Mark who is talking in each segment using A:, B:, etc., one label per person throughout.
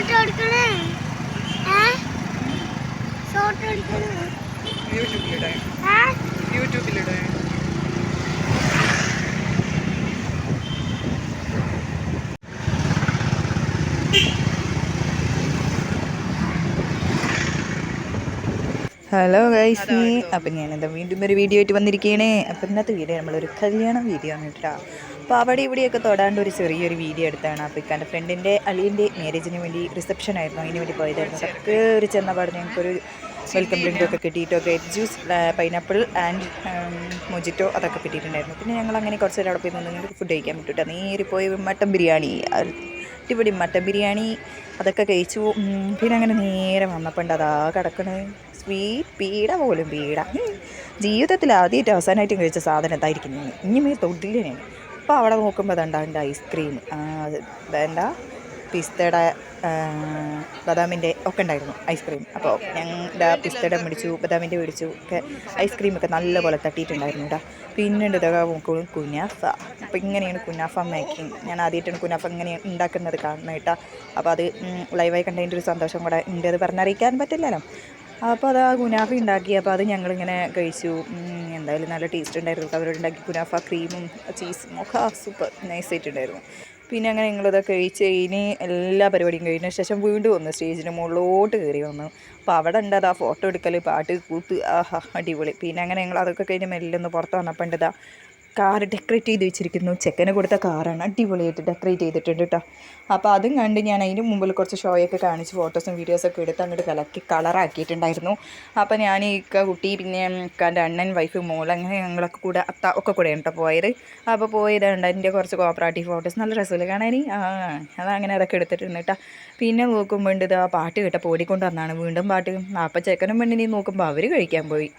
A: Photo എടുക്കണേ? ഏ? Photo എടുക്കണേ?
B: യൂട്യൂബിലിടാൻ യൂട്യൂബിലിടാൻ ഹലോ ഗൈസ് അപ്പം ഞാനെന്താ വീണ്ടും ഒരു വീഡിയോ ആയിട്ട് വന്നിരിക്കുകയാണ് അപ്പം ഇന്നത്തെ വീഡിയോ നമ്മളൊരു കല്യാണം വീഡിയോ ആണ് കേട്ടോ. അപ്പോൾ അവിടെ ഇവിടെയൊക്കെ തൊടാണ്ട് ഒരു ചെറിയൊരു വീഡിയോ എടുത്താണ്. അപ്പോൾ ഇക്കാന്റെ ഫ്രണ്ടിന്റെ അലീന്റെ മാരേജിന് വേണ്ടി റിസപ്ഷൻ ആയിരുന്നു. അതിന് വേണ്ടി പോയതായിരുന്നു. അതൊക്കെ ഒരു ചെന്ന പാട് ഞങ്ങൾക്കൊരു വെൽക്കം ഡ്രിങ്ക് ഒക്കെ കിട്ടിയിട്ടൊക്കെ ജ്യൂസ് പൈനാപ്പിൾ ആൻഡ് മൊജിറ്റോ അതൊക്കെ കിട്ടിയിട്ടുണ്ടായിരുന്നു. പിന്നെ ഞങ്ങൾ അങ്ങനെ കുറച്ച് നേരം അവിടെ പോയി നിന്ന് ഫുഡ് കഴിക്കാൻ പറ്റിട്ട്. നേരി പോയി മട്ടൻ ബിരിയാണി അടിപൊളി മട്ടൻ ബിരിയാണി അതൊക്കെ കഴിച്ചു. പിന്നെ അങ്ങനെ നേരെ വന്നപ്പോൾ ഉണ്ട് അതാ കിടക്കണത് സ്വീറ്റ് പീട പോലും പീട ജീവിതത്തിൽ ആദ്യമായിട്ട് അവസാനമായിട്ടും കഴിച്ച സാധനം എന്തായിരിക്കും? ഇനിമേ തൊട്ടില്ലേ അപ്പോൾ അവിടെ നോക്കുമ്പോൾ അതുണ്ടാണ്ട് ഐസ്ക്രീം അത് എന്താ? പിസ്തയുടെ ബദാമിന്റെ ഒക്കെ ഉണ്ടായിരുന്നു ഐസ്ക്രീം അപ്പോൾ ഞങ്ങളുടെ പിസ്തയുടെ മേടിച്ചു ബദാമിന്റെ മേടിച്ചു ഒക്കെ ഐസ്ക്രീമൊക്കെ നല്ലപോലെ തട്ടിയിട്ടുണ്ടായിരുന്നു കേട്ടോ പിന്നെ ഉണ്ട് ഇതൊക്കെ നോക്കുമ്പോൾ കുനാഫ. അപ്പോൾ ഇങ്ങനെയാണ് കുനാഫ മേക്കിംഗ് ഞാൻ ആദ്യമായിട്ടാണ് കുനാഫ ഇങ്ങനെ ഉണ്ടാക്കുന്നത് കാണുന്നത് കേട്ടോ അപ്പോൾ അത് ലൈവായി കണ്ടതിന്റെ ഒരു സന്തോഷം കൂടെ ഉണ്ട് അത് പറഞ്ഞറിയിക്കാൻ പറ്റില്ലല്ലോ. അപ്പോൾ അത് ആ ഗുനാഫ ഉണ്ടാക്കി. അപ്പോൾ അത് ഞങ്ങളിങ്ങനെ കഴിച്ചു. എന്തായാലും നല്ല ടേസ്റ്റ് ഉണ്ടായിരുന്നു. അവരോട് ഉണ്ടാക്കി കുനാഫ ക്രീമും ചീസും ഒക്കെ സൂപ്പർ നൈസ് നൈസായിട്ടുണ്ടായിരുന്നു പിന്നെ അങ്ങനെ ഞങ്ങളത് കഴിച്ച് കഴിഞ്ഞ് എല്ലാ പരിപാടിയും കഴിഞ്ഞ ശേഷം വീണ്ടും വന്നു. സ്റ്റേജിന് മുകളിലോട്ട് കയറി വന്നു. അപ്പോൾ അവിടെ ഉണ്ടത് ആ ഫോട്ടോ എടുക്കൽ പാട്ട് കൂത്ത്. ആഹാ അടിപൊളി. പിന്നെ അങ്ങനെ ഞങ്ങൾ അതൊക്കെ കഴിഞ്ഞ് മെല്ലെ ഒന്ന് പുറത്ത് വന്നപ്പോൾ ഉണ്ടതാ കാർ ഡെക്കറേറ്റ് ചെയ്ത് വെച്ചിരിക്കുന്നു. ചെക്കന് കൊടുത്ത കാറാണ് അടിപൊളിയായിട്ട് ഡെക്കറേറ്റ് ചെയ്തിട്ടുണ്ട് കേട്ടോ അപ്പോൾ അതും കണ്ട് ഞാൻ അതിന് മുമ്പിൽ കുറച്ച് ഷോയൊക്കെ കാണിച്ച് ഫോട്ടോസും വീഡിയോസൊക്കെ എടുത്ത് അങ്ങോട്ട് കലക്കി കളറാക്കിയിട്ടുണ്ടായിരുന്നു അപ്പോൾ ഞാൻ ഈ കുട്ടി പിന്നെ ഇക്കാന്റെ അണ്ണൻ വൈഫ് മോൾ അങ്ങനെ ഞങ്ങളൊക്കെ കൂടെ അത്ത ഒക്കെ കൂടെ കേട്ടോ പോയത്. അപ്പോൾ പോയതുണ്ട് അതിന്റെ കുറച്ച് കോപ്പറേറ്റീവ് ഫോട്ടോസ് നല്ല രസമില്ല കാണാൻ ആ അതങ്ങനെ അതൊക്കെ എടുത്തിട്ടുണ്ട് കേട്ടോ പിന്നെ നോക്കുമ്പോൾ ഇത് ആ പാട്ട് കേട്ടപ്പോൾ ഓടിക്കൊണ്ട് വന്നാണ് വീണ്ടും പാട്ട്. അപ്പോൾ ചെക്കനും പെണ്ണിനെയും നോക്കുമ്പോൾ അവർ കഴിക്കാൻ പോയി.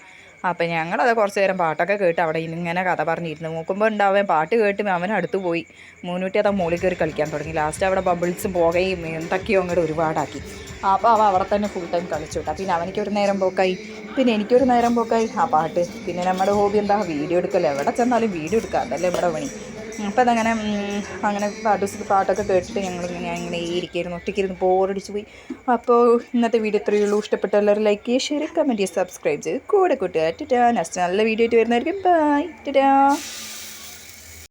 B: അപ്പം ഞങ്ങളത് കുറച്ച് നേരം പാട്ടൊക്കെ കേട്ട് അവിടെ ഇങ്ങനെ കഥ പറഞ്ഞിരുന്നു. നോക്കുമ്പോൾ ഉണ്ടാവേ പാട്ട് കേട്ട് അവൻ അടുത്ത് പോയി. മൂന്നൂറ്റി അത് മുകളിൽ കയറി കളിക്കാൻ തുടങ്ങി. ലാസ്റ്റ് അവിടെ ബബിൾസും പോകുകയും എന്തൊക്കെയോ അങ്ങോട്ട് ഒരുപാടാക്കി. അപ്പോൾ അവൻ അവിടെ തന്നെ ഫുൾ ടൈം കളിച്ചു വിട്ടാ പിന്നെ അവനിക്കൊരു നേരം പോക്കായി. പിന്നെ എനിക്കൊരു നേരം പോക്കായി. ആ പാട്ട്. പിന്നെ നമ്മുടെ ഹോബി എന്താ? വീഡിയോ എടുക്കല്ലേ എവിടെ ചെന്നാലും വീഡിയോ എടുക്കുക അതല്ലേ നമ്മുടെ പണി. അപ്പോൾ അതങ്ങനെ അങ്ങനെ പാട്ട് പാട്ടൊക്കെ കേട്ടിട്ട് ഞങ്ങൾ ഞാൻ ഇങ്ങനെ ഇരിക്കുകയായിരുന്നു ഒറ്റയ്ക്കിരുന്ന് ബോറടിച്ച് പോയി. അപ്പോൾ ഇന്നത്തെ വീഡിയോ ഇത്രയേ ഉള്ളൂ. ഇഷ്ടപ്പെട്ട എല്ലാവരും ലൈക്ക് ചെയ്യുക ഷെയർ കമന്റ് ചെയ്യുക സബ്സ്ക്രൈബ് ചെയ്ത് കൂടെ കൂട്ടുക ടാ നെക്സ്റ്റ് നല്ല വീഡിയോ ആയിട്ട് വരുന്നതായിരിക്കും. ബൈ ടാ.